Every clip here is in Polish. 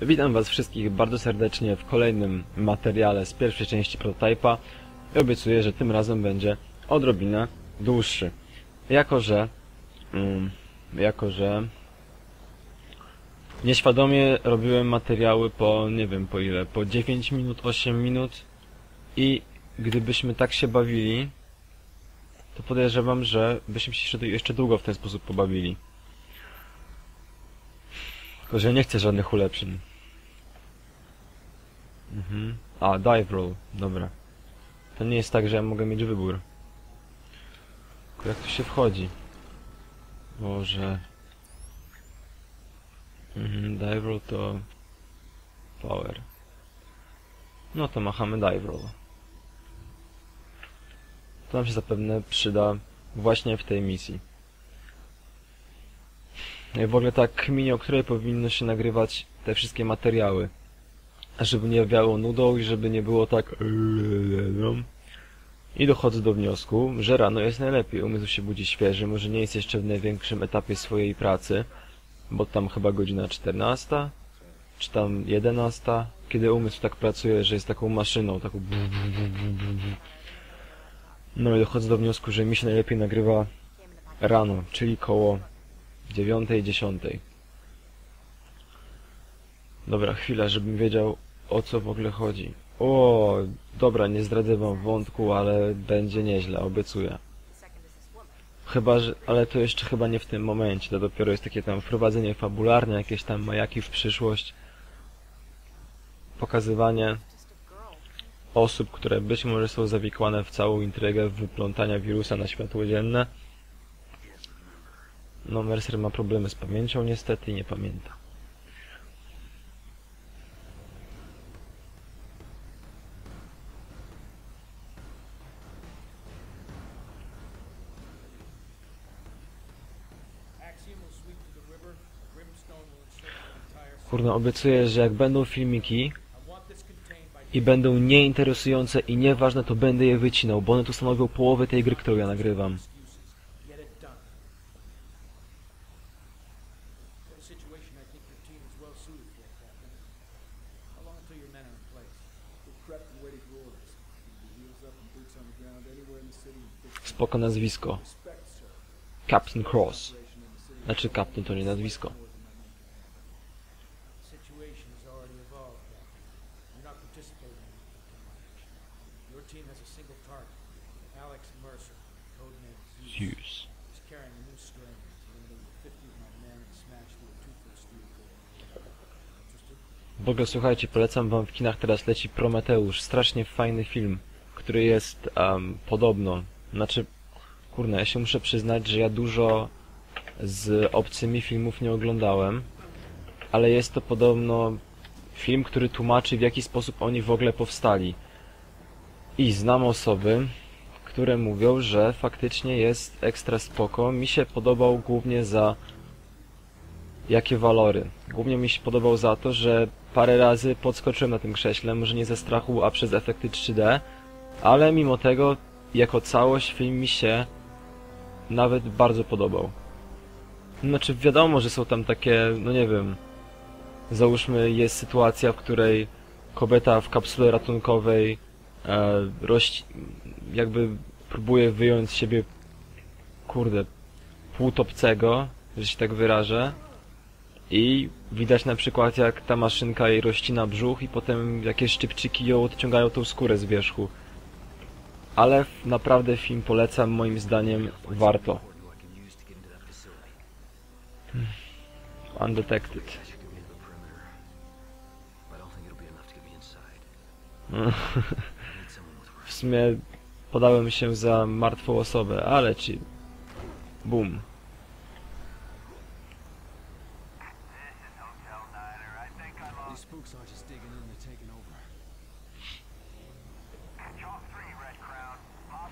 Witam was wszystkich bardzo serdecznie w kolejnym materiale z pierwszej części prototypa i obiecuję, że tym razem będzie odrobinę dłuższy. Jako, że... Mm, jako, że... Nieświadomie robiłem materiały po, nie wiem po ile, po 9 minut, 8 minut i gdybyśmy tak się bawili, to podejrzewam, że byśmy się jeszcze długo w ten sposób pobawili. Tylko, że nie chcę żadnych ulepszeń. Mhm. A, dive roll, dobra. To nie jest tak, że ja mogę mieć wybór. Tylko jak tu się wchodzi? Boże. Mhm, dive roll to... Power. No to machamy dive roll. To nam się zapewne przyda właśnie w tej misji. W ogóle tak kminie, o której powinno się nagrywać te wszystkie materiały. Żeby nie wiało nudą i żeby nie było tak... I dochodzę do wniosku, że rano jest najlepiej. Umysł się budzi świeży, może nie jest jeszcze w największym etapie swojej pracy, bo tam chyba godzina 14, czy tam 11, kiedy umysł tak pracuje, że jest taką maszyną, taką... No i dochodzę do wniosku, że mi się najlepiej nagrywa rano, czyli koło dziewiątej, dziesiątej. Dobra, chwila, żebym wiedział o co w ogóle chodzi. O, dobra, nie zdradzę wam wątku, ale będzie nieźle, obiecuję. Chyba, że, ale to jeszcze chyba nie w tym momencie, to dopiero jest takie tam wprowadzenie fabularne, jakieś tam majaki w przyszłość, pokazywanie osób, które być może są zawikłane w całą intrygę wyplątania wirusa na światło dzienne. No, Mercer ma problemy z pamięcią niestety nie pamięta. Kurna, obiecuję, że jak będą filmiki i będą nieinteresujące i nieważne, to będę je wycinał, bo one tu stanowią połowę tej gry, którą ja nagrywam. excuses. Get it done. Got a situation I think your team is well suited for, Captain. How long until your men are in place? We're prepped and waiting for orders. Keep the heels up and boots on the ground anywhere in the city and fix Spoko nazwisko. respect, sir. Captain Cross. Operation in the city. Znaczy Captain to nie nazwisko. The situation has already evolved, Captain. You're not participating in it. Your team has a single target. Alex Mercer, codename Zeus. Zeus. He's carrying a new strain. He's limited with 50 of my men and smashed through a two-foot steel door. Interested? W ogóle słuchajcie, polecam wam w kinach teraz leci Prometeusz, strasznie fajny film, który jest um, podobno, znaczy, kurna, ja się muszę przyznać, że ja dużo z obcymi filmów nie oglądałem, ale jest to podobno film, który tłumaczy w jaki sposób oni w ogóle powstali. I znam osoby, które mówią, że faktycznie jest ekstra spoko. Mi się podobał głównie za jakie walory. Głównie mi się podobał za to, że parę razy podskoczyłem na tym krześle, może nie ze strachu, a przez efekty 3D, ale mimo tego, jako całość, film mi się nawet bardzo podobał. Znaczy, wiadomo, że są tam takie, no nie wiem, załóżmy, jest sytuacja, w której kobieta w kapsule ratunkowej e, jakby próbuje wyjąć z siebie, kurde, półtopcego, że się tak wyrażę, i widać na przykład jak ta maszynka jej rozcina brzuch i potem jakieś szczypczyki ją odciągają tą skórę z wierzchu. Ale naprawdę film polecam, moim zdaniem warto. Hmm. Undetected. W sumie podałem się za martwą osobę, ale ci... Boom.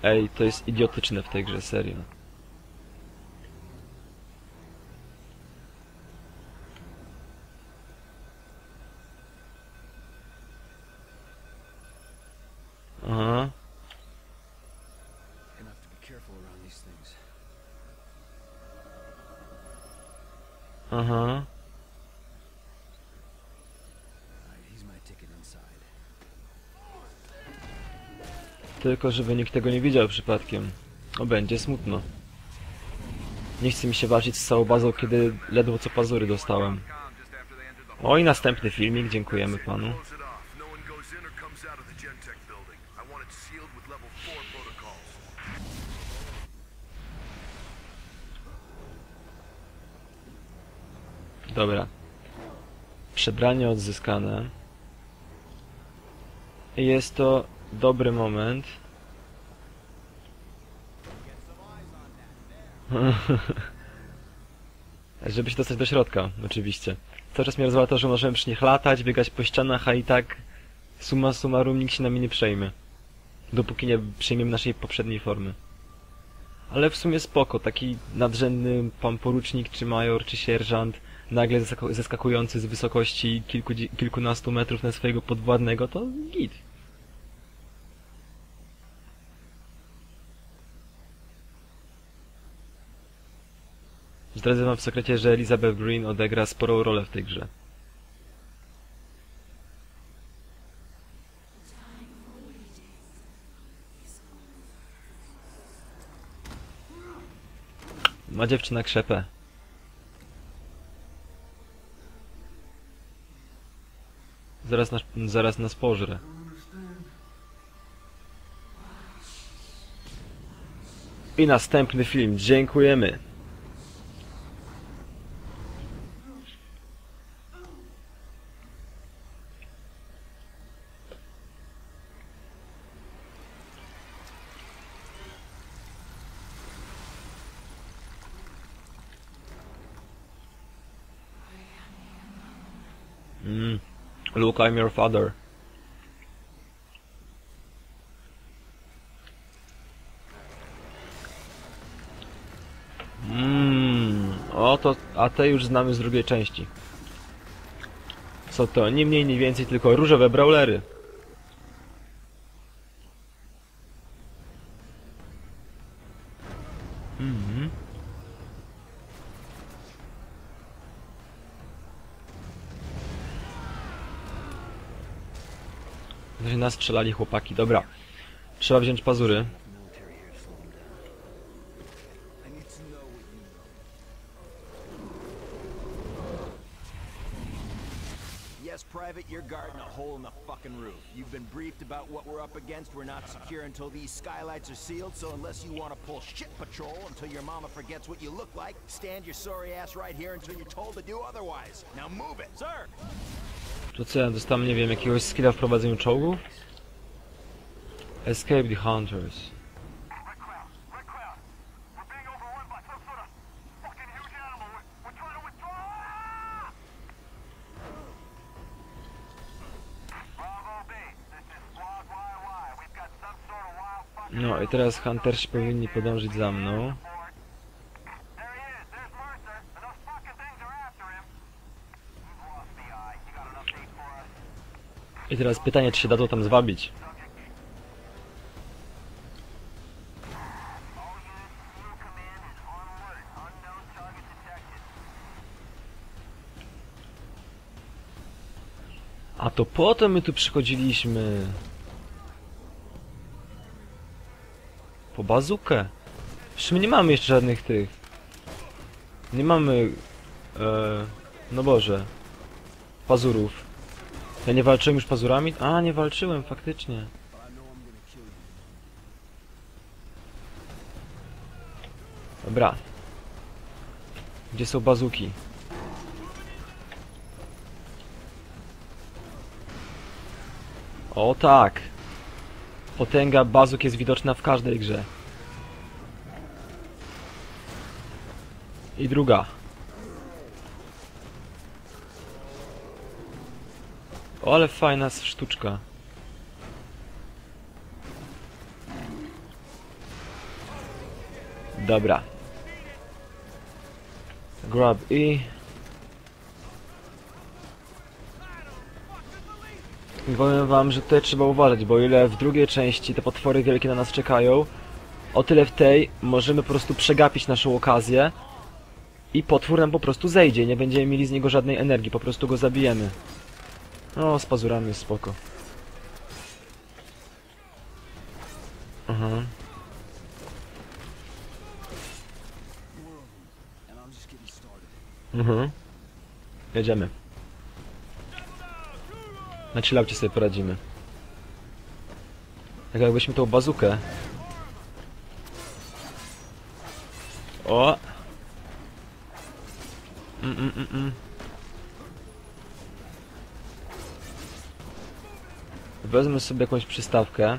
Ej, to jest idiotyczne w tej grze, serio. Aha, Gonna have to be careful around these things. aha. ticket inside. Tylko żeby nikt tego nie widział przypadkiem. O, będzie smutno. Nie chce mi się walczyć z całą bazą, kiedy ledwo co pazury dostałem. O i następny filmik, dziękujemy panu. Close it off. One goes in or comes out of the Gentech building. I want it sealed with level 4 protocols. Dobra. Przebranie odzyskane. Jest to dobry moment. Żeby się dostać do środka, oczywiście. Cały czas mnie rozwala to, że możemy przy nich latać, biegać po ścianach, a i tak summa summarum nikt się nami nie przejmie. Dopóki nie przejmiemy naszej poprzedniej formy. Ale w sumie spoko, taki nadrzędny pan porucznik, czy major, czy sierżant, nagle zeskaku- zeskakujący z wysokości kilku, kilkunastu metrów na swojego podwładnego, to git. Zdradzę wam w sekrecie, że Elizabeth Green odegra sporą rolę w tej grze. Ma dziewczyna krzepę. Zaraz nas, zaraz nas pożre. I następny film. Dziękujemy. Mm. Luke, I'm your father. Mmm, o to, a te już znamy z drugiej części. Co to? Nie mniej, nie więcej, tylko różowe brawlery. Mhm. Że nas strzelali chłopaki, dobra. Trzeba wziąć pazury. Yes, Private, you're guarding a hole in the fucking roof. You've been briefed about what we're up against. We're not secure until these skylights are sealed, so unless you want to pull shit patrol until your mama forgets what you look like, stand your sorry ass right here until you're told to do otherwise. Now move it. Sir! To co, ja dostałem, nie wiem, jakiegoś skilla w prowadzeniu czołgów? Escape the Hunters. No i teraz Huntersi powinni podążyć za mną. I teraz pytanie, czy się da to tam zwabić. To po to my tu przychodziliśmy. Po bazukę. Przecież my nie mamy jeszcze żadnych tych. Nie mamy... E, no Boże. Pazurów. Ja nie walczyłem już pazurami? A, nie walczyłem, faktycznie. Dobra. Gdzie są bazuki? O tak! Potęga bazuk jest widoczna w każdej grze. I druga. O, ale fajna sztuczka. Dobra. Grab i... I powiem wam, że tutaj trzeba uważać, bo ile w drugiej części te potwory wielkie na nas czekają, o tyle w tej możemy po prostu przegapić naszą okazję i potwór nam po prostu zejdzie, nie będziemy mieli z niego żadnej energii, po prostu go zabijemy. No, z pazurami jest spoko. Aha. Started. Mhm. Jedziemy. Na chillaucie sobie poradzimy. Tak jakbyśmy tą bazukę. O! Mm, mm, mm, mm. Wezmę sobie jakąś przystawkę.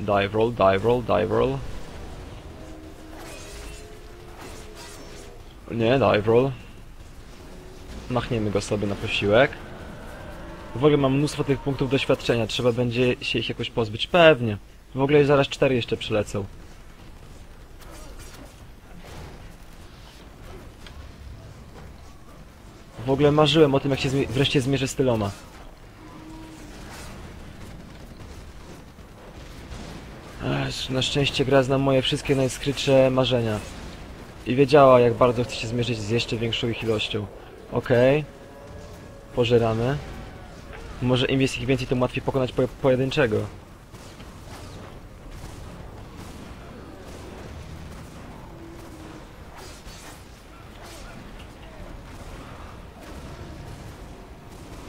Dive roll, dive roll, dive roll. Nie, dive roll. Machniemy go sobie na posiłek. W ogóle mam mnóstwo tych punktów doświadczenia, trzeba będzie się ich jakoś pozbyć. Pewnie. W ogóle zaraz cztery jeszcze przylecą. W ogóle marzyłem o tym, jak się zmi- wreszcie zmierzę z tyloma. Ech, na szczęście gra zna moje wszystkie najskrytsze marzenia. I wiedziała, jak bardzo chce się zmierzyć z jeszcze większą ich ilością. Okej. Pożeramy. Może im jest ich więcej, tym łatwiej pokonać po pojedynczego.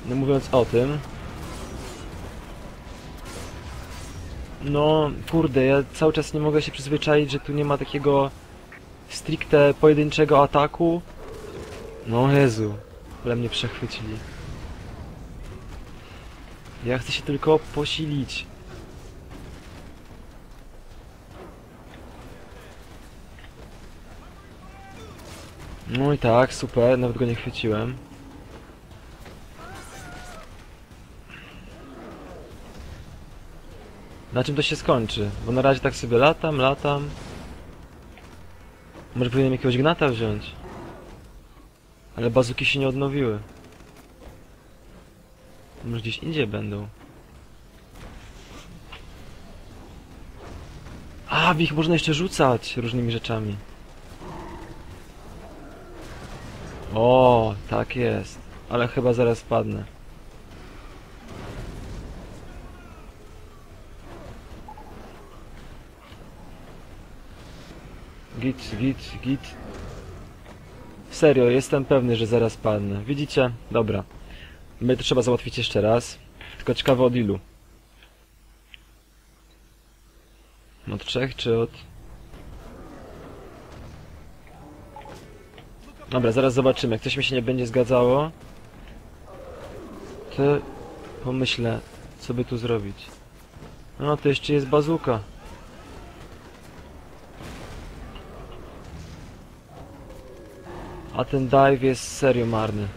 No mówiąc o tym... No, kurde, ja cały czas nie mogę się przyzwyczaić, że tu nie ma takiego stricte pojedynczego ataku. No Jezu, ale mnie przechwycili. Ja chcę się tylko posilić. No i tak, super, nawet go nie chwyciłem. Na czym to się skończy? Bo na razie tak sobie latam, latam. Może powinienem jakiegoś gnata wziąć? Ale bazuki się nie odnowiły. Może gdzieś indziej będą. A, w ich można jeszcze rzucać różnymi rzeczami. O, tak jest. Ale chyba zaraz padnę. Git, git, git. Serio, jestem pewny, że zaraz padnę. Widzicie? Dobra. My to trzeba załatwić jeszcze raz. Tylko ciekawe od ilu. Od trzech czy od... Dobra, zaraz zobaczymy. Jak coś mi się nie będzie zgadzało, to pomyślę, co by tu zrobić. No, to jeszcze jest bazuka. A ten dive jest serio marny.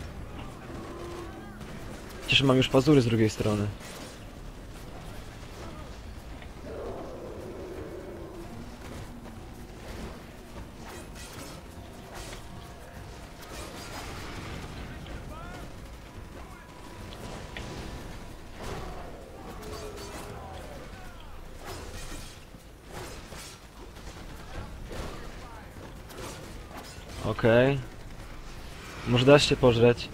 Przecież mam już pazury z drugiej strony. Okej. Może dasz się pożreć?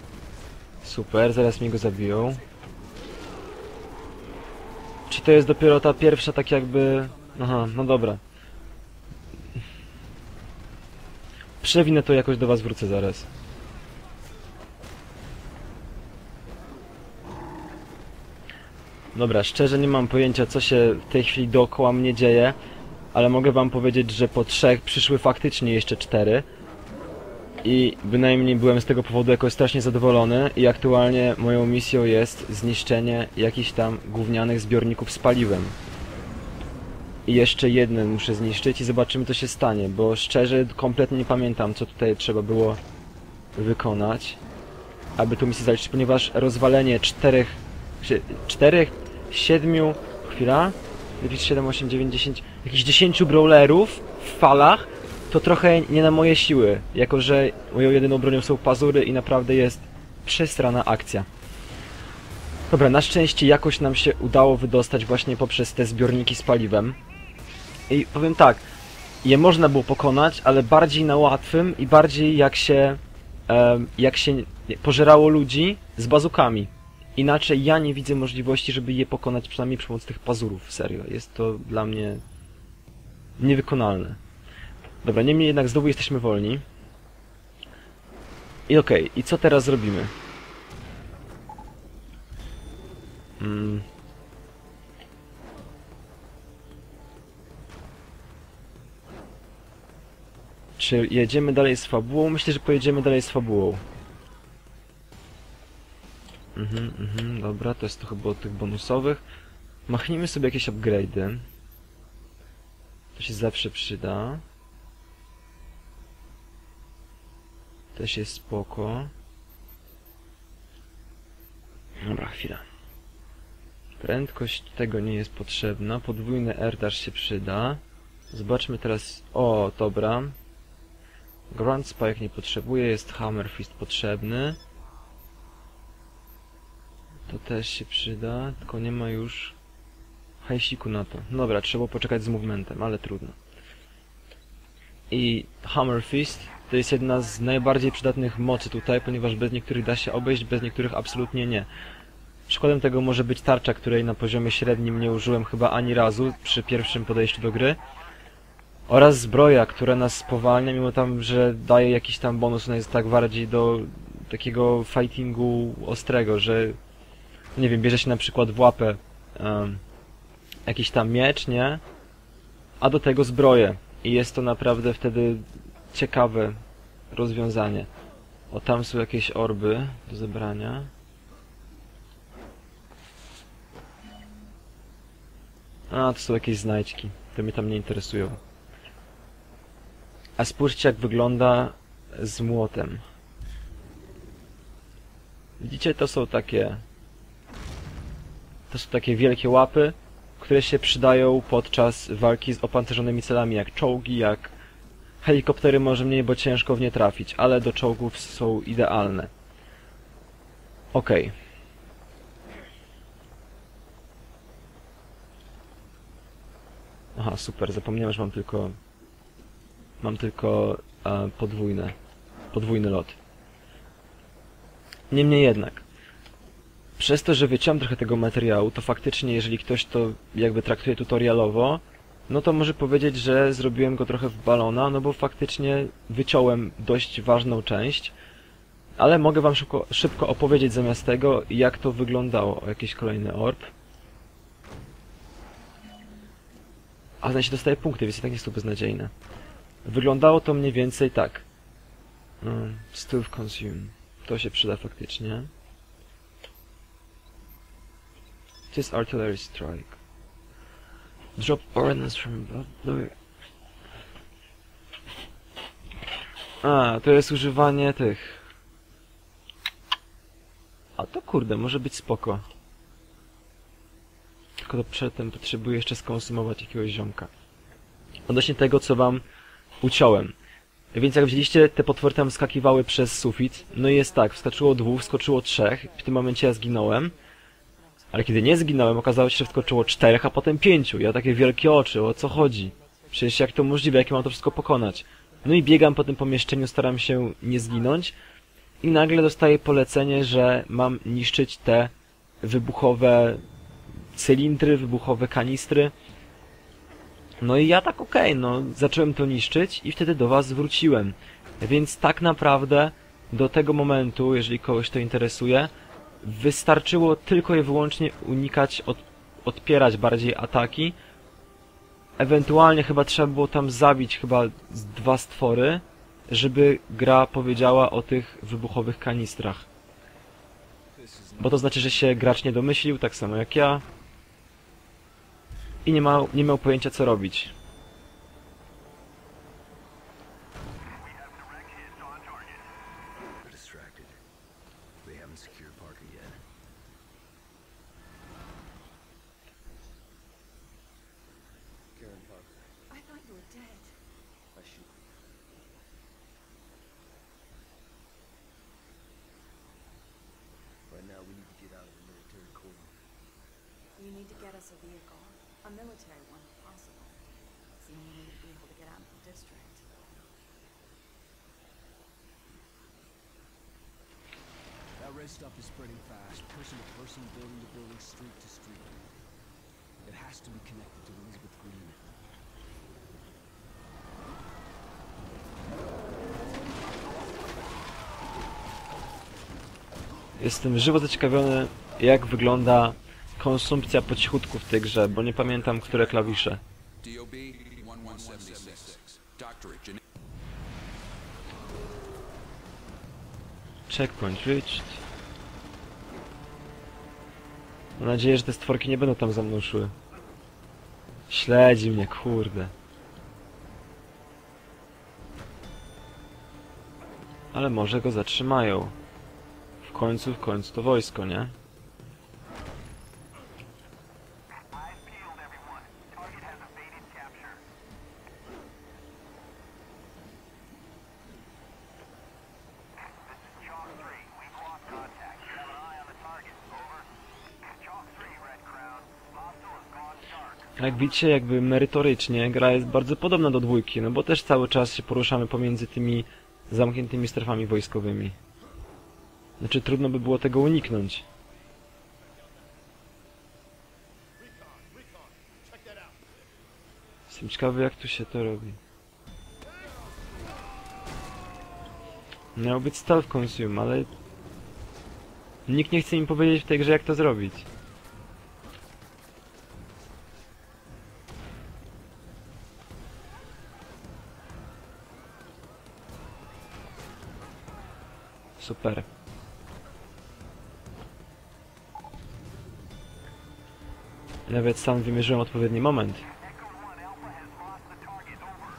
Super, zaraz mi go zabiją. Czy to jest dopiero ta pierwsza tak jakby... Aha, no dobra. Przewinę to jakoś do was wrócę zaraz. Dobra, szczerze nie mam pojęcia co się w tej chwili dookoła mnie dzieje, ale mogę wam powiedzieć, że po trzech przyszły faktycznie jeszcze cztery i bynajmniej byłem z tego powodu jakoś strasznie zadowolony i aktualnie moją misją jest zniszczenie jakichś tam gównianych zbiorników z paliwem. I jeszcze jeden muszę zniszczyć i zobaczymy co się stanie, bo szczerze kompletnie nie pamiętam co tutaj trzeba było wykonać, aby tu misję zaliczyć, ponieważ rozwalenie czterech, czterech, siedmiu, chwila, 7, 8, 9, 10, jakichś 10 brawlerów w falach to trochę nie na moje siły, jako że moją jedyną bronią są pazury i naprawdę jest przestrana akcja. Dobra, na szczęście jakoś nam się udało wydostać właśnie poprzez te zbiorniki z paliwem. I powiem tak, je można było pokonać, ale bardziej na łatwym i bardziej jak się, jak się pożerało ludzi z bazukami. Inaczej ja nie widzę możliwości, żeby je pokonać przynajmniej przy pomocy tych pazurów, serio. Jest to dla mnie niewykonalne. Dobra, niemniej jednak znowu jesteśmy wolni. I okej, i co teraz zrobimy? Mm. Czy jedziemy dalej z fabułą? Myślę, że pojedziemy dalej z fabułą. Mhm, mhm, dobra, to jest to chyba od tych bonusowych. Machnijmy sobie jakieś upgrade'y. To się zawsze przyda. Też jest spoko. Dobra, chwila. Prędkość tego nie jest potrzebna. Podwójny też się przyda. Zobaczmy teraz... O, dobra. Grand Spike nie potrzebuje, jest Hammer Fist potrzebny. To też się przyda, tylko nie ma już hajsiku na to. Dobra, trzeba poczekać z movementem, ale trudno. I Hammer Fist to jest jedna z najbardziej przydatnych mocy tutaj, ponieważ bez niektórych da się obejść, bez niektórych absolutnie nie. Przykładem tego może być tarcza, której na poziomie średnim nie użyłem chyba ani razu przy pierwszym podejściu do gry. Oraz zbroja, która nas spowalnia, mimo tam, że daje jakiś tam bonus, ona jest tak bardziej do takiego fightingu ostrego, że nie wiem, bierze się na przykład w łapę um, jakiś tam miecz, nie? A do tego zbroję. I jest to naprawdę wtedy ciekawe rozwiązanie. O, tam są jakieś orby do zebrania. A, to są jakieś znajdźki. To mnie tam nie interesują. A spójrzcie jak wygląda z młotem. Widzicie, to są takie... To są takie wielkie łapy, które się przydają podczas walki z opancerzonymi celami, jak czołgi, jak helikoptery może mniej, bo ciężko w nie trafić, ale do czołgów są idealne. Okej. Aha, super, zapomniałem, że mam tylko... Mam tylko e, podwójne, podwójny lot. Niemniej jednak, przez to, że wyciąłem trochę tego materiału, to faktycznie, jeżeli ktoś to jakby traktuje tutorialowo, no to może powiedzieć, że zrobiłem go trochę w balona, no bo faktycznie wyciąłem dość ważną część, ale mogę wam szybko, szybko opowiedzieć zamiast tego, jak to wyglądało. Jakiś kolejny orb. A znaczy dostaję punkty, więc i tak nie są beznadziejne. Wyglądało to mniej więcej tak. Um, still consume. To się przyda faktycznie. To jest artillery strike. Drop ordnance from above. A, to jest używanie tych. A to kurde, może być spoko. Tylko to przedtem potrzebuję jeszcze skonsumować jakiegoś ziomka. Odnośnie tego, co wam uciąłem. Więc jak widzieliście, te potwory tam wskakiwały przez sufit. No i jest tak, wskoczyło dwóch, wskoczyło trzech. W tym momencie ja zginąłem. Ale kiedy nie zginąłem, okazało się, że wskoczyło czterech, a potem pięciu. Ja takie wielkie oczy, o co chodzi? Przecież jak to możliwe, jak ja mam to wszystko pokonać? No i biegam po tym pomieszczeniu, staram się nie zginąć. I nagle dostaję polecenie, że mam niszczyć te wybuchowe cylindry, wybuchowe kanistry. No i ja tak okej, no zacząłem to niszczyć i wtedy do was wróciłem. Więc tak naprawdę do tego momentu, jeżeli kogoś to interesuje, wystarczyło tylko i wyłącznie unikać, od, odpierać bardziej ataki. Ewentualnie chyba trzeba było tam zabić chyba dwa stwory, żeby gra powiedziała o tych wybuchowych kanistrach. Bo to znaczy, że się gracz nie domyślił, tak samo jak ja. I nie, ma, nie miał pojęcia co robić. us vehicle. A military one, if possible. It's the only way to be able to get out of the district. That red stuff is spreading fast, person to person, building to building, street to street. It has to be connected to Elizabeth Green. Jestem żywo zaciekawiony, jak wygląda konsumpcja po cichutku w tej grze, bo nie pamiętam, które klawisze. DOB 1176. Doctorate. Gen- Checkpoint reached. Mam nadzieję, że te stworki nie będą tam za mną szły. Śledzi mnie, kurde. Ale może go zatrzymają. W końcu, w końcu to wojsko, nie? Jak widzicie, jakby merytorycznie gra jest bardzo podobna do dwójki, no bo też cały czas się poruszamy pomiędzy tymi zamkniętymi strefami wojskowymi. Znaczy trudno by było tego uniknąć. Jestem ciekawy jak tu się to robi. Miał być stealth consume, ale... Nikt nie chce mi powiedzieć w tej grze jak to zrobić. Super. Nawet sam wymierzyłem odpowiedni moment. Echo 1 Alpha has lost the target. Over.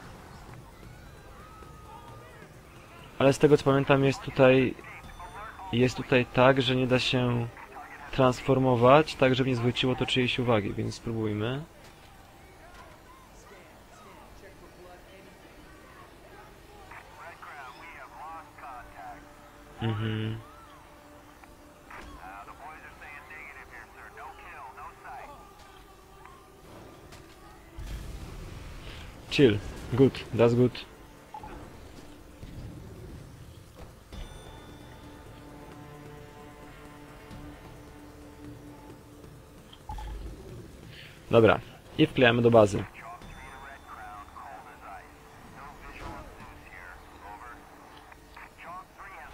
Ale z tego co pamiętam jest tutaj jest tutaj tak, że nie da się transformować, tak żeby nie zwróciło to czyjejś uwagi, więc spróbujmy. Red Crown, we have lost contact. Mhm. Uh, the boys are saying negative here, sir. No kill, no sight. Chill. Good. That's good. Dobra. I wklejamy do bazy.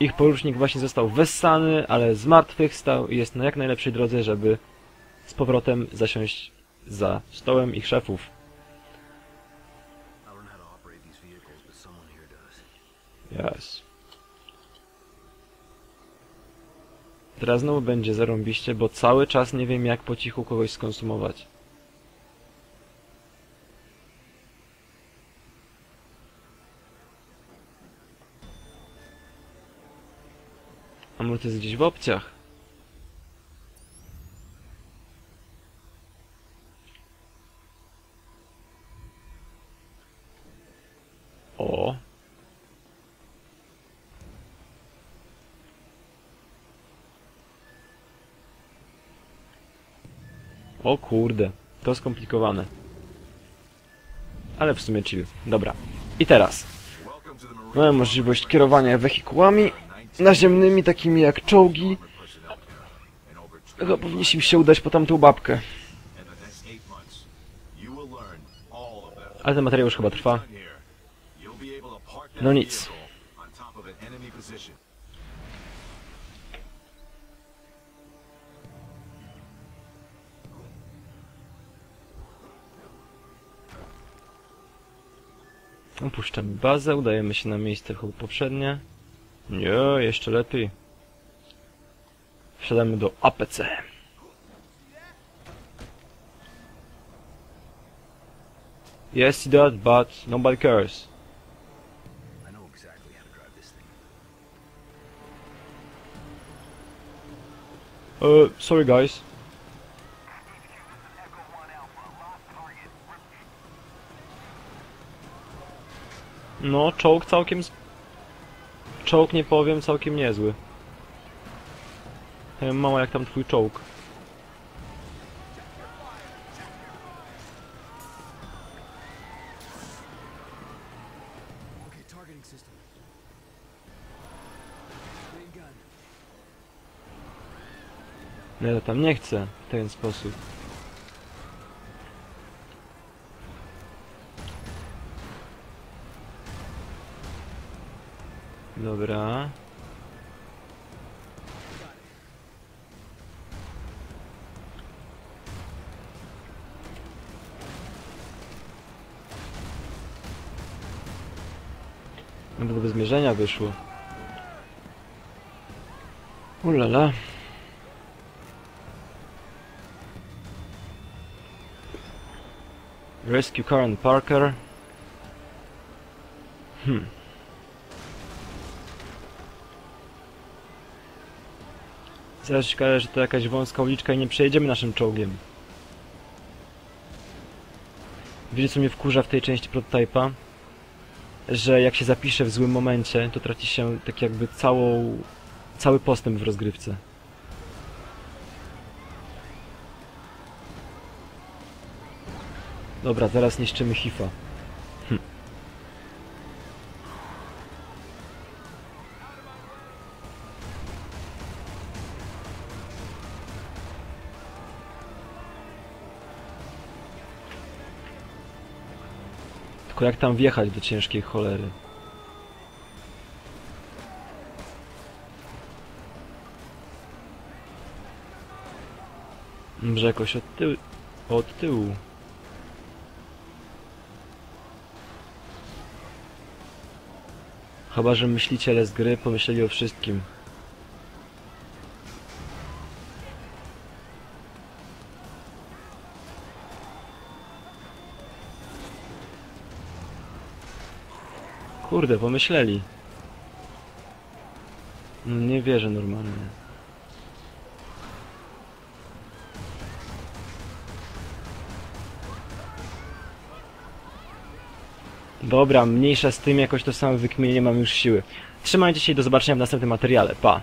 Ich porucznik właśnie został wessany, ale zmartwychwstał i jest na jak najlepszej drodze, żeby z powrotem zasiąść za stołem ich szefów. Yes. Teraz znowu będzie zarąbiście, bo cały czas nie wiem jak po cichu kogoś skonsumować. To jest gdzieś w opcjach? O, O kurde, to skomplikowane. Ale w sumie chill. Dobra. I teraz. Mamy możliwość kierowania wehikułami naziemnymi, takimi jak czołgi. Chyba powinniśmy się udać po tamtą babkę. Ale ten materiał już chyba trwa. No nic. Opuszczamy bazę, udajemy się na miejsce poprzednie. Nie, jeszcze lepiej. Wsiadamy do APC. Yes, see that, but nobody cares. Uh, sorry guys. Echo 1 Alpha. Lost target. No, czołg całkiem... Czołg nie powiem, całkiem niezły. Wiem, mała jak tam twój czołg. Ja tam nie chcę w ten sposób. Dobra. Nawet bez mierzenia wyszło. Ulala. Rescue Karen Parker. Hmm. Zaraz się okaże, że to jakaś wąska uliczka i nie przejedziemy naszym czołgiem. Wiecie co mnie wkurza w tej części prototypa? Że jak się zapisze w złym momencie, to traci się tak jakby całą, cały postęp w rozgrywce. Dobra, teraz niszczymy hifa. Tylko jak tam wjechać do ciężkiej cholery? Może jakoś od. Od tyłu. Chyba, że myśliciele z gry pomyśleli o wszystkim. Kurde, pomyśleli. No nie wierzę normalnie. Dobra, mniejsza z tym, jakoś to samo wykminienie mam już siły. Trzymajcie się i do zobaczenia w następnym materiale. Pa!